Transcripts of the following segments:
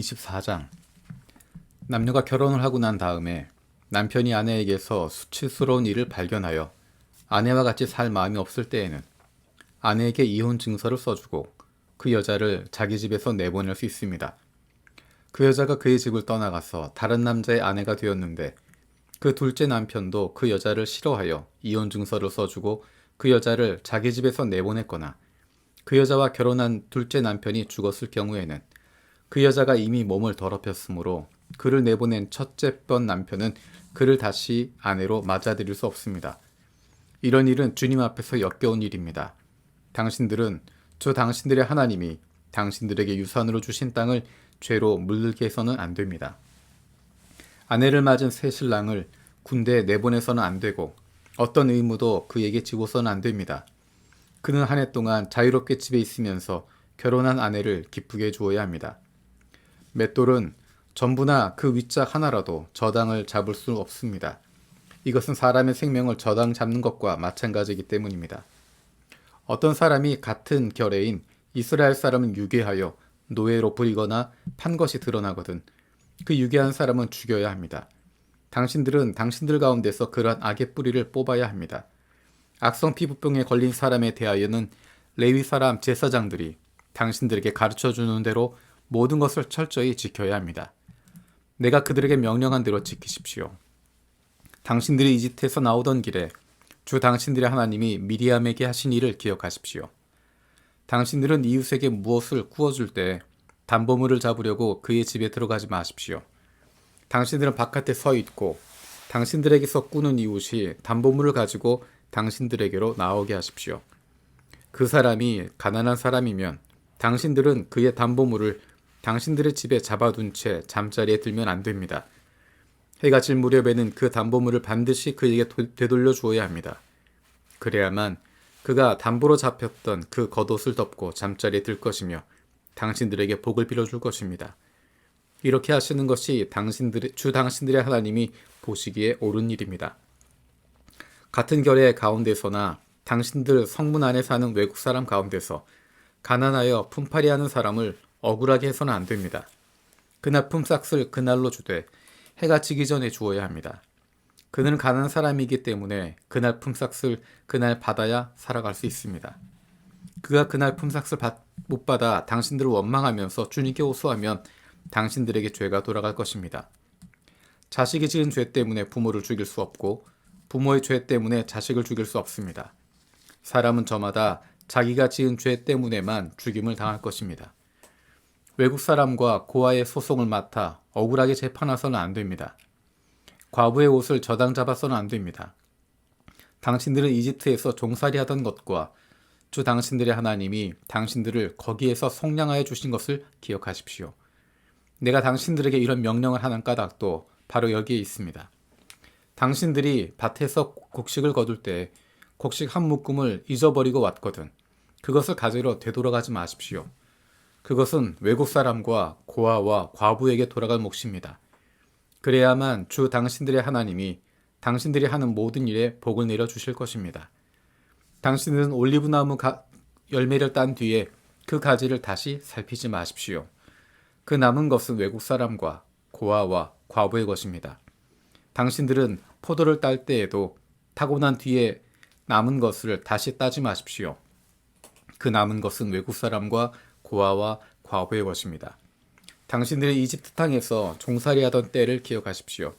24장 남녀가 결혼을 하고 난 다음에 남편이 아내에게서 수치스러운 일을 발견하여 아내와 같이 살 마음이 없을 때에는 아내에게 이혼 증서를 써주고 그 여자를 자기 집에서 내보낼 수 있습니다. 그 여자가 그의 집을 떠나가서 다른 남자의 아내가 되었는데 그 둘째 남편도 그 여자를 싫어하여 이혼 증서를 써주고 그 여자를 자기 집에서 내보냈거나 그 여자와 결혼한 둘째 남편이 죽었을 경우에는 그 여자가 이미 몸을 더럽혔으므로 그를 내보낸 첫째 번 남편은 그를 다시 아내로 맞아들일 수 없습니다. 이런 일은 주님 앞에서 역겨운 일입니다. 당신들은 저 당신들의 하나님이 당신들에게 유산으로 주신 땅을 죄로 물들게 해서는 안 됩니다. 아내를 맞은 새 신랑을 군대에 내보내서는 안 되고 어떤 의무도 그에게 지고서는 안 됩니다. 그는 한 해 동안 자유롭게 집에 있으면서 결혼한 아내를 기쁘게 주어야 합니다. 맷돌은 전부나 그 윗짝 하나라도 저당을 잡을 수 없습니다. 이것은 사람의 생명을 저당 잡는 것과 마찬가지이기 때문입니다. 어떤 사람이 같은 결애인 이스라엘 사람은 유괴하여 노예로 부리거나 판 것이 드러나거든 그 유괴한 사람은 죽여야 합니다. 당신들은 당신들 가운데서 그러한 악의 뿌리를 뽑아야 합니다. 악성 피부병에 걸린 사람에 대하여는 레위 사람 제사장들이 당신들에게 가르쳐 주는 대로 모든 것을 철저히 지켜야 합니다. 내가 그들에게 명령한 대로 지키십시오. 당신들이 이집트에서 나오던 길에 주 당신들의 하나님이 미리암에게 하신 일을 기억하십시오. 당신들은 이웃에게 무엇을 구워줄 때 담보물을 잡으려고 그의 집에 들어가지 마십시오. 당신들은 바깥에 서 있고 당신들에게서 꾸는 이웃이 담보물을 가지고 당신들에게로 나오게 하십시오. 그 사람이 가난한 사람이면 당신들은 그의 담보물을 당신들의 집에 잡아둔 채 잠자리에 들면 안 됩니다. 해가 질 무렵에는 그 담보물을 반드시 그에게 되돌려 주어야 합니다. 그래야만 그가 담보로 잡혔던 그 겉옷을 덮고 잠자리에 들 것이며 당신들에게 복을 빌어줄 것입니다. 이렇게 하시는 것이 당신들의, 주 당신들의 하나님이 보시기에 옳은 일입니다. 같은 결의 가운데서나 당신들 성문 안에 사는 외국 사람 가운데서 가난하여 품팔이 하는 사람을 억울하게 해서는 안 됩니다. 그날 품삯을 그날로 주되 해가 지기 전에 주어야 합니다. 그는 가난한 사람이기 때문에 그날 품삯을 그날 받아야 살아갈 수 있습니다. 그가 그날 품삯을 받, 못 받아 당신들을 원망하면서 주님께 호소하면 당신들에게 죄가 돌아갈 것입니다. 자식이 지은 죄 때문에 부모를 죽일 수 없고 부모의 죄 때문에 자식을 죽일 수 없습니다. 사람은 저마다 자기가 지은 죄 때문에만 죽임을 당할 것입니다. 외국 사람과 고아의 소송을 맡아 억울하게 재판해서는 안 됩니다. 과부의 옷을 저당 잡아서는 안 됩니다. 당신들은 이집트에서 종살이 하던 것과 주 당신들의 하나님이 당신들을 거기에서 속량하여 주신 것을 기억하십시오. 내가 당신들에게 이런 명령을 하는 까닭도 바로 여기에 있습니다. 당신들이 밭에서 곡식을 거둘 때 곡식 한 묶음을 잊어버리고 왔거든. 그것을 가지러 되돌아가지 마십시오. 그것은 외국 사람과 고아와 과부에게 돌아갈 몫입니다. 그래야만 주 당신들의 하나님이 당신들이 하는 모든 일에 복을 내려 주실 것입니다. 당신은 올리브 나무 열매를 딴 뒤에 그 가지를 다시 살피지 마십시오. 그 남은 것은 외국 사람과 고아와 과부의 것입니다. 당신들은 포도를 딸 때에도 타고 난 뒤에 남은 것을 다시 따지 마십시오. 그 남은 것은 외국 사람과 고아와 과부의 것입니다. 당신들이 이집트 땅에서 종살이 하던 때를 기억하십시오.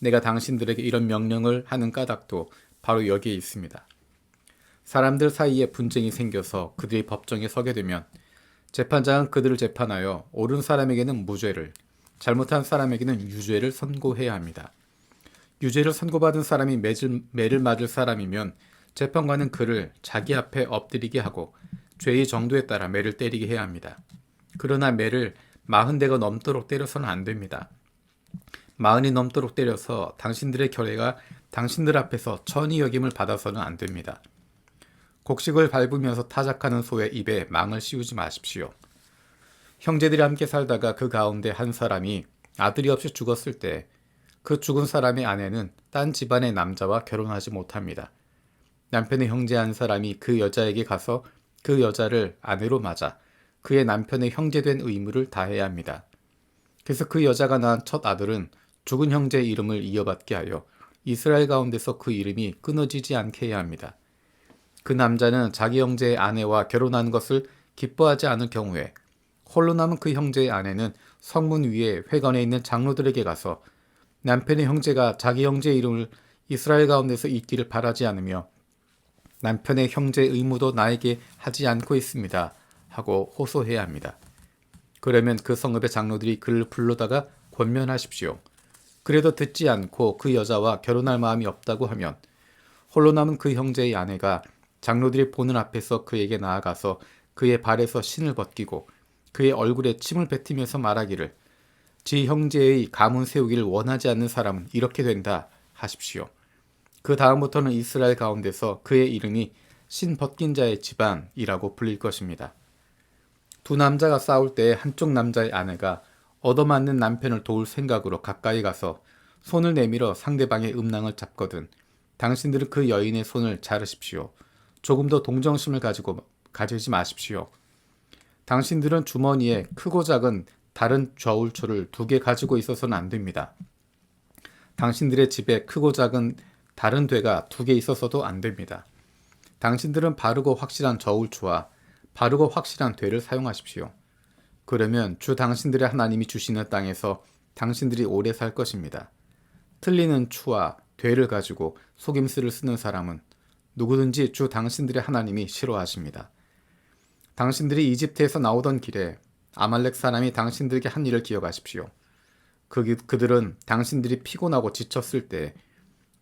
내가 당신들에게 이런 명령을 하는 까닭도 바로 여기에 있습니다. 사람들 사이에 분쟁이 생겨서 그들이 법정에 서게 되면 재판장은 그들을 재판하여 옳은 사람에게는 무죄를, 잘못한 사람에게는 유죄를 선고해야 합니다. 유죄를 선고받은 사람이 매를 맞을 사람이면 재판관은 그를 자기 앞에 엎드리게 하고 죄의 정도에 따라 매를 때리게 해야 합니다. 그러나 매를 마흔 대가 넘도록 때려서는 안 됩니다. 마흔이 넘도록 때려서 당신들의 결례가 당신들 앞에서 천이 여김을 받아서는 안 됩니다. 곡식을 밟으면서 타작하는 소의 입에 망을 씌우지 마십시오. 형제들이 함께 살다가 그 가운데 한 사람이 아들이 없이 죽었을 때 그 죽은 사람의 아내는 딴 집안의 남자와 결혼하지 못합니다. 남편의 형제 한 사람이 그 여자에게 가서 그 여자를 아내로 맞아 그의 남편의 형제된 의무를 다해야 합니다. 그래서 그 여자가 낳은 첫 아들은 죽은 형제의 이름을 이어받게 하여 이스라엘 가운데서 그 이름이 끊어지지 않게 해야 합니다. 그 남자는 자기 형제의 아내와 결혼하는 것을 기뻐하지 않을 경우에 홀로 남은 그 형제의 아내는 성문 위에 회관에 있는 장로들에게 가서 남편의 형제가 자기 형제의 이름을 이스라엘 가운데서 잊기를 바라지 않으며 남편의 형제의 의무도 나에게 하지 않고 있습니다. 하고 호소해야 합니다. 그러면 그 성읍의 장로들이 그를 불러다가 권면하십시오. 그래도 듣지 않고 그 여자와 결혼할 마음이 없다고 하면 홀로 남은 그 형제의 아내가 장로들이 보는 앞에서 그에게 나아가서 그의 발에서 신을 벗기고 그의 얼굴에 침을 뱉으면서 말하기를 지 형제의 가문 세우기를 원하지 않는 사람은 이렇게 된다 하십시오. 그 다음부터는 이스라엘 가운데서 그의 이름이 신 벗긴 자의 집안이라고 불릴 것입니다. 두 남자가 싸울 때 한쪽 남자의 아내가 얻어맞는 남편을 도울 생각으로 가까이 가서 손을 내밀어 상대방의 음낭을 잡거든 당신들은 그 여인의 손을 자르십시오. 조금 더 동정심을 가지고 가지지 마십시오. 당신들은 주머니에 크고 작은 다른 저울초를 두 개 가지고 있어서는 안 됩니다. 당신들의 집에 크고 작은 다른 되가 두 개 있어서도 안 됩니다. 당신들은 바르고 확실한 저울초와 바르고 확실한 되를 사용하십시오. 그러면 주 당신들의 하나님이 주시는 땅에서 당신들이 오래 살 것입니다. 틀리는 추와 되를 가지고 속임수를 쓰는 사람은 누구든지 주 당신들의 하나님이 싫어하십니다. 당신들이 이집트에서 나오던 길에 아말렉 사람이 당신들에게 한 일을 기억하십시오. 그, 그들은 당신들이 피곤하고 지쳤을 때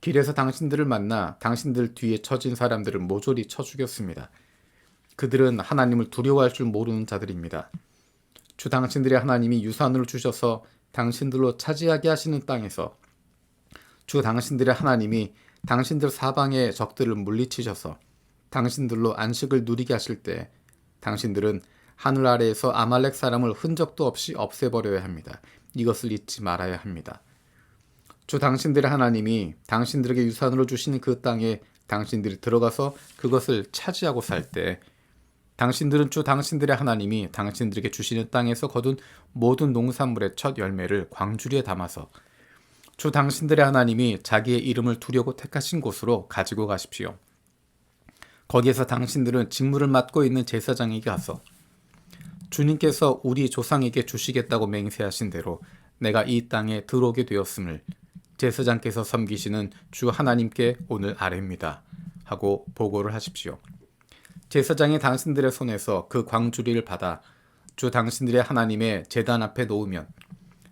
길에서 당신들을 만나 당신들 뒤에 처진 사람들을 모조리 쳐 죽였습니다. 그들은 하나님을 두려워할 줄 모르는 자들입니다. 주 당신들의 하나님이 유산으로 주셔서 당신들로 차지하게 하시는 땅에서 주 당신들의 하나님이 당신들 사방의 적들을 물리치셔서 당신들로 안식을 누리게 하실 때 당신들은 하늘 아래에서 아말렉 사람을 흔적도 없이 없애버려야 합니다. 이것을 잊지 말아야 합니다. 주 당신들의 하나님이 당신들에게 유산으로 주신 그 땅에 당신들이 들어가서 그것을 차지하고 살 때 당신들은 주 당신들의 하나님이 당신들에게 주시는 땅에서 거둔 모든 농산물의 첫 열매를 광주리에 담아서 주 당신들의 하나님이 자기의 이름을 두려고 택하신 곳으로 가지고 가십시오. 거기에서 당신들은 직무를 맡고 있는 제사장에게 가서 주님께서 우리 조상에게 주시겠다고 맹세하신 대로 내가 이 땅에 들어오게 되었음을 제사장께서 섬기시는 주 하나님께 오늘 아뢰입니다. 하고 보고를 하십시오. 제사장이 당신들의 손에서 그 광주리를 받아 주 당신들의 하나님의 재단 앞에 놓으면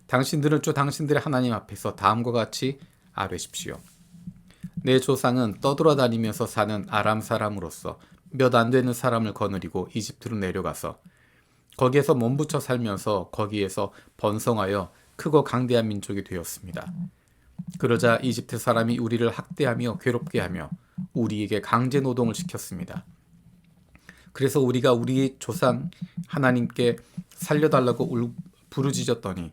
당신들은 주 당신들의 하나님 앞에서 다음과 같이 아뢰십시오. 내 조상은 떠돌아다니면서 사는 아람 사람으로서 몇 안 되는 사람을 거느리고 이집트로 내려가서 거기에서 몸붙여 살면서 거기에서 번성하여 크고 강대한 민족이 되었습니다. 그러자 이집트 사람이 우리를 학대하며 괴롭게 하며 우리에게 강제 노동을 시켰습니다. 그래서 우리가 우리 조상 하나님께 살려달라고 울, 부르짖었더니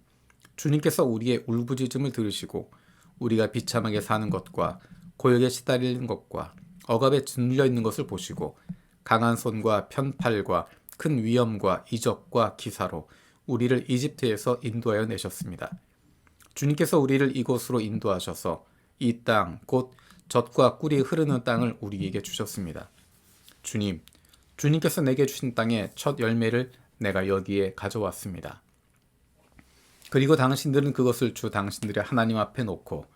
주님께서 우리의 울부짖음을 들으시고 우리가 비참하게 사는 것과 고역에 시달리는 것과 억압에 질려 있는 것을 보시고 강한 손과 편팔과 큰 위험과 이적과 기사로 우리를 이집트에서 인도하여 내셨습니다. 주님께서 우리를 이곳으로 인도하셔서 이 땅, 곧 젖과 꿀이 흐르는 땅을 우리에게 주셨습니다. 주님, 주님께서 내게 주신 땅의 첫 열매를 내가 여기에 가져왔습니다. 그리고 당신들은 그것을 주 당신들의 하나님 앞에 놓고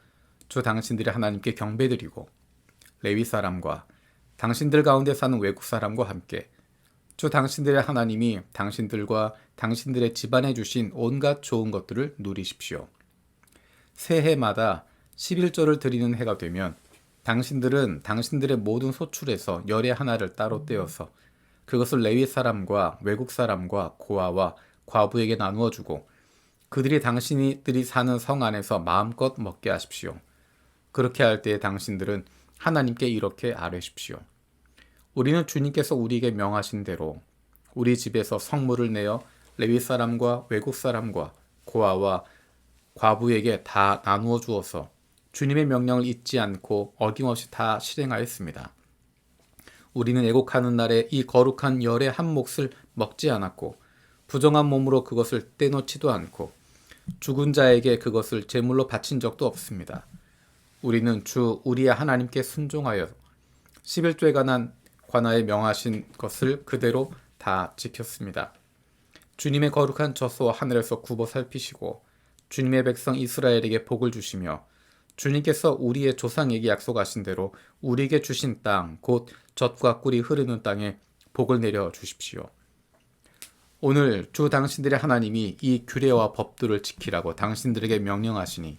주 당신들의 하나님께 경배드리고 레위 사람과 당신들 가운데 사는 외국 사람과 함께 주 당신들의 하나님이 당신들과 당신들의 집안에 주신 온갖 좋은 것들을 누리십시오. 새해마다 11조를 드리는 해가 되면 당신들은 당신들의 모든 소출에서 열의 하나를 따로 떼어서 그것을 레위 사람과 외국 사람과 고아와 과부에게 나누어 주고 그들이 당신들이 사는 성 안에서 마음껏 먹게 하십시오. 그렇게 할때 당신들은 하나님께 이렇게 아뢰십시오. 우리는 주님께서 우리에게 명하신 대로 우리 집에서 성물을 내어 레위 사람과 외국 사람과 고아와 과부에게 다 나누어 주어서 주님의 명령을 잊지 않고 어김없이 다 실행하였습니다. 우리는 애곡하는 날에 이 거룩한 열의 한 몫을 먹지 않았고 부정한 몸으로 그것을 떼놓지도 않고 죽은 자에게 그것을 제물로 바친 적도 없습니다. 우리는 주 우리의 하나님께 순종하여 11조에 관한 관하에 명하신 것을 그대로 다 지켰습니다. 주님의 거룩한 저수와 하늘에서 굽어 살피시고 주님의 백성 이스라엘에게 복을 주시며 주님께서 우리의 조상에게 약속하신 대로 우리에게 주신 땅, 곧 젖과 꿀이 흐르는 땅에 복을 내려 주십시오. 오늘 주 당신들의 하나님이 이 규례와 법들을 지키라고 당신들에게 명령하시니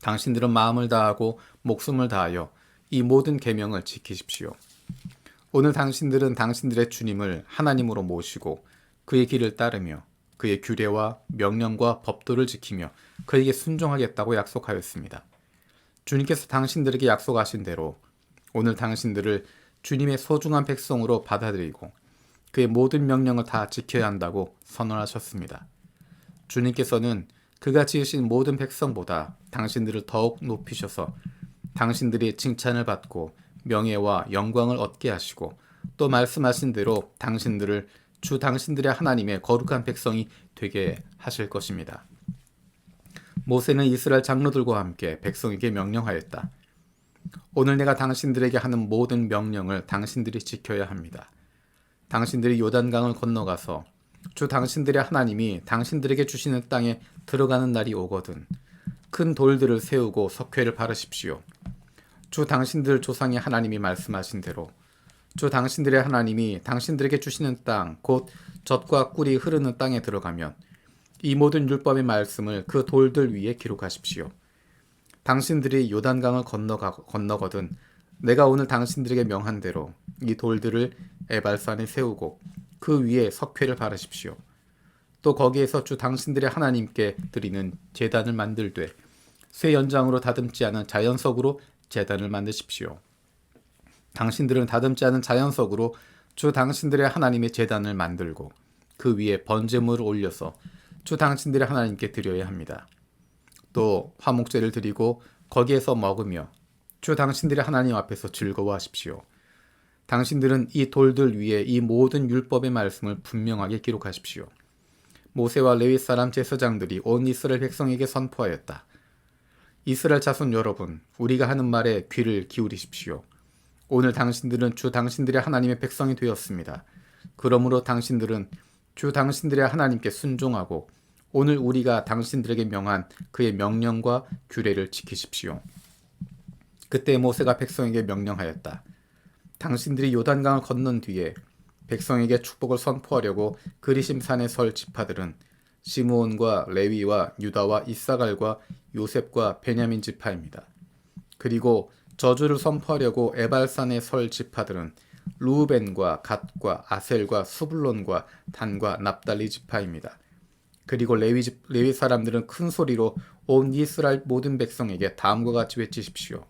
당신들은 마음을 다하고 목숨을 다하여 이 모든 계명을 지키십시오. 오늘 당신들은 당신들의 주님을 하나님으로 모시고 그의 길을 따르며 그의 규례와 명령과 법도를 지키며 그에게 순종하겠다고 약속하였습니다. 주님께서 당신들에게 약속하신 대로 오늘 당신들을 주님의 소중한 백성으로 받아들이고 그의 모든 명령을 다 지켜야 한다고 선언하셨습니다. 주님께서는 그가 지으신 모든 백성보다 당신들을 더욱 높이셔서 당신들이 칭찬을 받고 명예와 영광을 얻게 하시고 또 말씀하신 대로 당신들을 주 당신들의 하나님의 거룩한 백성이 되게 하실 것입니다. 모세는 이스라엘 장로들과 함께 백성에게 명령하였다. 오늘 내가 당신들에게 하는 모든 명령을 당신들이 지켜야 합니다. 당신들이 요단강을 건너가서 주 당신들의 하나님이 당신들에게 주시는 땅에 들어가는 날이 오거든 큰 돌들을 세우고 석회를 바르십시오. 주 당신들 조상의 하나님이 말씀하신 대로 주 당신들의 하나님이 당신들에게 주시는 땅, 곧 젖과 꿀이 흐르는 땅에 들어가면 이 모든 율법의 말씀을 그 돌들 위에 기록하십시오. 당신들이 요단강을 건너가, 건너거든 내가 오늘 당신들에게 명한 대로 이 돌들을 에발산에 세우고 그 위에 석회를 바르십시오. 또 거기에서 주 당신들의 하나님께 드리는 제단을 만들되 쇠 연장으로 다듬지 않은 자연석으로 제단을 만드십시오. 당신들은 다듬지 않은 자연석으로 주 당신들의 하나님의 제단을 만들고 그 위에 번제물을 올려서 주 당신들의 하나님께 드려야 합니다. 또 화목제를 드리고 거기에서 먹으며 주 당신들의 하나님 앞에서 즐거워하십시오. 당신들은 이 돌들 위에 이 모든 율법의 말씀을 분명하게 기록하십시오. 모세와 레위 사람 제사장들이 온 이스라엘 백성에게 선포하였다. 이스라엘 자손 여러분, 우리가 하는 말에 귀를 기울이십시오. 오늘 당신들은 주 당신들의 하나님의 백성이 되었습니다. 그러므로 당신들은 주 당신들의 하나님께 순종하고 오늘 우리가 당신들에게 명한 그의 명령과 규례를 지키십시오. 그때 모세가 백성에게 명령하였다. 당신들이 요단강을 건넌 뒤에 백성에게 축복을 선포하려고 그리심산에 설 지파들은 시므온과 레위와 유다와 이사갈과 요셉과 베냐민 지파입니다. 그리고 저주를 선포하려고 에발산에 설 지파들은 루벤과 갓과 아셀과 수블론과 단과 납달리 지파입니다. 그리고 레위, 집, 레위 사람들은 큰 소리로 온 이스라엘 모든 백성에게 다음과 같이 외치십시오.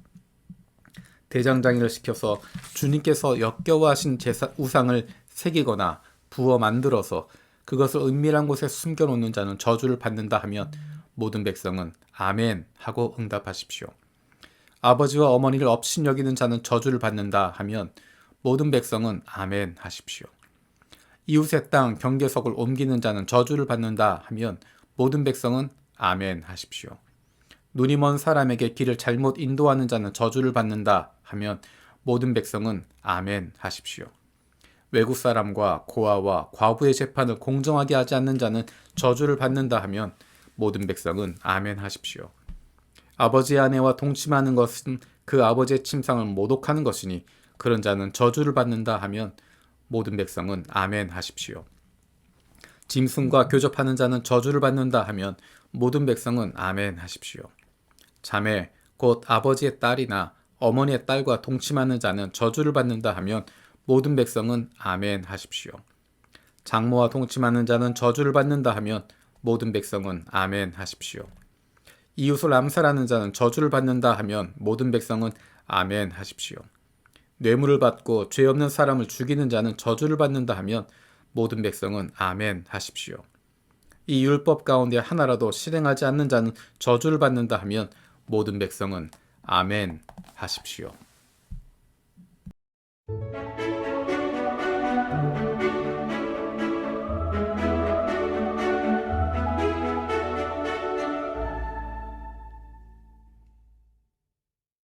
대장장이를 시켜서 주님께서 역겨워하신 제사, 우상을 새기거나 부어 만들어서 그것을 은밀한 곳에 숨겨놓는 자는 저주를 받는다 하면 모든 백성은 아멘 하고 응답하십시오. 아버지와 어머니를 업신 여기는 자는 저주를 받는다 하면 모든 백성은 아멘 하십시오. 이웃의 땅 경계석을 옮기는 자는 저주를 받는다 하면 모든 백성은 아멘 하십시오. 눈이 먼 사람에게 길을 잘못 인도하는 자는 저주를 받는다 하면 모든 백성은 아멘 하십시오. 외국 사람과 고아와 과부의 재판을 공정하게 하지 않는 자는 저주를 받는다 하면 모든 백성은 아멘 하십시오. 아버지의 아내와 동침하는 것은 그 아버지의 침상을 모독하는 것이니 그런 자는 저주를 받는다 하면 모든 백성은 아멘 하십시오. 짐승과 교접하는 자는 저주를 받는다 하면 모든 백성은 아멘 하십시오. 자매 곧 아버지의 딸이나 어머니의 딸과 동침하는 자는 저주를 받는다 하면 모든 백성은 아멘 하십시오. 장모와 동침하는 자는 저주를 받는다 하면 모든 백성은 아멘 하십시오. 이웃을 암살하는 자는 저주를 받는다 하면 모든 백성은 아멘 하십시오. 뇌물을 받고 죄 없는 사람을 죽이는 자는 저주를 받는다 하면 모든 백성은 아멘 하십시오. 이 율법 가운데 하나라도 실행하지 않는 자는 저주를 받는다 하면 모든 백성은 아멘 하십시오.